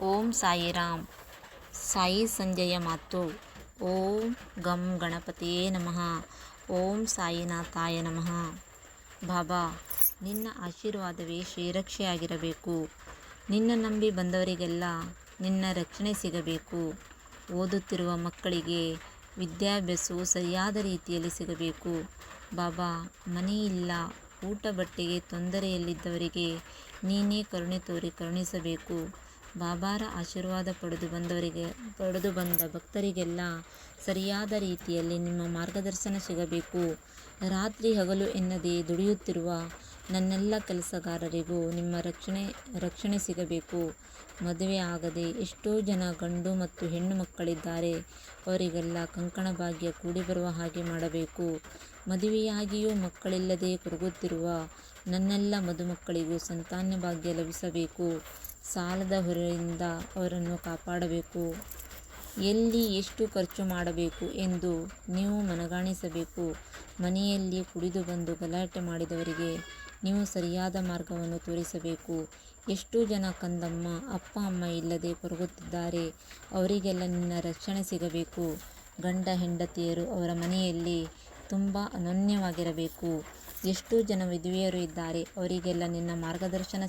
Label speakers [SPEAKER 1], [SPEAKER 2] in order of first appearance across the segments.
[SPEAKER 1] ಓಂ ಸಾಯಿರಾಮ್. ಸಾಯಿ ಸಂಜಯ ಮಾತು. ಓಂ ಗಂ ಗಣಪತಿಯೇ ನಮಃ. ಓಂ ಸಾಯಿನಾಥಾಯ ನಮಃ. ಬಾಬಾ, ನಿನ್ನ ಆಶೀರ್ವಾದವೇ ಶ್ರೀರಕ್ಷೆಯಾಗಿರಬೇಕು. ನಿನ್ನ ನಂಬಿ ಬಂದವರಿಗೆಲ್ಲ ನಿನ್ನ ರಕ್ಷಣೆ ಸಿಗಬೇಕು. ಓದುತ್ತಿರುವ ಮಕ್ಕಳಿಗೆ ವಿದ್ಯಾಭ್ಯಾಸವು ಸರಿಯಾದ ರೀತಿಯಲ್ಲಿ ಸಿಗಬೇಕು. ಬಾಬಾ, ಮನೆಯಿಲ್ಲ. ಊಟ ಬಟ್ಟೆಗೆ ತೊಂದರೆಯಲ್ಲಿದ್ದವರಿಗೆ ನೀನೇ ಕರುಣೆ ತೋರಿ ಕರುಣಿಸಬೇಕು. ಬಾಬಾರ ಆಶೀರ್ವಾದ ಪಡೆದು ಬಂದವರಿಗೆ, ಪಡೆದು ಬಂದ ಭಕ್ತರಿಗೆಲ್ಲ ಸರಿಯಾದ ರೀತಿಯಲ್ಲಿ ನಿಮ್ಮ ಮಾರ್ಗದರ್ಶನ ಸಿಗಬೇಕು. ರಾತ್ರಿ ಹಗಲು ಎನ್ನದೇ ದುಡಿಯುತ್ತಿರುವ ನನ್ನೆಲ್ಲ ಕೆಲಸಗಾರರಿಗೂ ನಿಮ್ಮ ರಕ್ಷಣೆ ರಕ್ಷಣೆ ಸಿಗಬೇಕು. ಮದುವೆ ಆಗದೆ ಎಷ್ಟೋ ಜನ ಗಂಡು ಮತ್ತು ಹೆಣ್ಣು ಮಕ್ಕಳಿದ್ದಾರೆ. ಅವರಿಗೆಲ್ಲ ಕಂಕಣ ಭಾಗ್ಯ ಕೂಡಿ ಬರುವ ಹಾಗೆ ಮಾಡಬೇಕು. ಮದುವೆಯಾಗಿಯೂ ಮಕ್ಕಳಿಲ್ಲದೆ ಕೊರಗುತ್ತಿರುವ ನನ್ನೆಲ್ಲ ಮದುಮಕ್ಕಳಿಗೂ ಸಂತಾನ ಭಾಗ್ಯ ಲಭಿಸಬೇಕು. ಸಾಲದ ಹೊರೆಯಿಂದ ಅವರನ್ನು ಕಾಪಾಡಬೇಕು. ಎಲ್ಲಿ ಎಷ್ಟು ಖರ್ಚು ಮಾಡಬೇಕು ಎಂದು ನೀವು ಮನಗಾಣಿಸಬೇಕು. ಮನೆಯಲ್ಲಿ ಕುಡಿದು ಬಂದು ಗಲಾಟೆ ಮಾಡಿದವರಿಗೆ ನೀವು ಸರಿಯಾದ ಮಾರ್ಗವನ್ನು ತೋರಿಸಬೇಕು. ಎಷ್ಟು ಜನ ಕಂದಮ್ಮ, ಅಪ್ಪ, ಅಮ್ಮ ಇಲ್ಲದೆ ಕೊರಗುತ್ತಿದ್ದಾರೆ ಅವರಿಗೆಲ್ಲ ನಿನ್ನ ರಕ್ಷಣೆ ಸಿಗಬೇಕು. ಗಂಡ ಹೆಂಡತಿಯರು ಅವರ ಮನೆಯಲ್ಲಿ ತುಂಬ ಅನನ್ಯವಾಗಿರಬೇಕು. ಎಷ್ಟು ಜನ ವಿಧವೆಯರು ಇದ್ದಾರೆ. ಅವರಿಗೆಲ್ಲ ನಿನ್ನ ಮಾರ್ಗದರ್ಶನ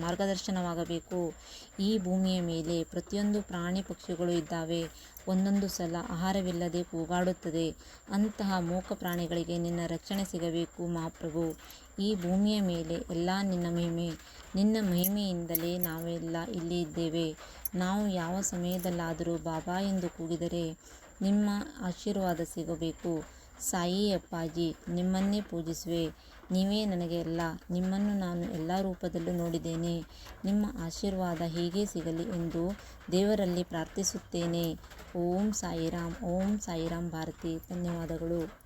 [SPEAKER 1] ಮಾರ್ಗದರ್ಶನವಾಗಬೇಕು. ಈ ಭೂಮಿಯ ಮೇಲೆ ಪ್ರತಿಯೊಂದು ಪ್ರಾಣಿ ಪಕ್ಷಿಗಳು ಇದ್ದಾವೆ. ಒಂದೊಂದು ಸಲ ಆಹಾರವಿಲ್ಲದೆ ಕೂಗಾಡುತ್ತದೆ. ಅಂತಹ ಮೂಕ ಪ್ರಾಣಿಗಳಿಗೆ ನಿನ್ನ ರಕ್ಷಣೆ ಸಿಗಬೇಕು ಮಹಾಪ್ರಭು. ಈ ಭೂಮಿಯ ಮೇಲೆ ಎಲ್ಲ ನಿನ್ನ ಮಹಿಮೆ, ನಿನ್ನ ಮಹಿಮೆಯಿಂದಲೇ ನಾವೆಲ್ಲ ಇಲ್ಲಿ ಇದ್ದೇವೆ. ನಾವು ಯಾವ ಸಮಯದಲ್ಲಾದರೂ ಬಾಬಾ ಎಂದು ಕೂಗಿದರೆ ನಿಮ್ಮ ಆಶೀರ್ವಾದ ಸಿಗಬೇಕು. ಸಾಯಿ ಅಪ್ಪಾಜಿ, ನಿಮ್ಮನ್ನೇ ಪೂಜಿಸುವೆ. ನೀವೇ ನನಗೆ ಎಲ್ಲ ನಿಮ್ಮನ್ನು ನಾನು ಎಲ್ಲ ರೂಪದಲ್ಲೂ ನೋಡಿದ್ದೇನೆ. ನಿಮ್ಮ ಆಶೀರ್ವಾದ ಹೀಗೆ ಸಿಗಲಿ ಎಂದು ದೇವರಲ್ಲಿ ಪ್ರಾರ್ಥಿಸುತ್ತೇನೆ. ಓಂ ಸಾಯಿರಾಮ್ ಓಂ ಸಾಯಿರಾಮ್ ಭಾರತಿ. ಧನ್ಯವಾದಗಳು.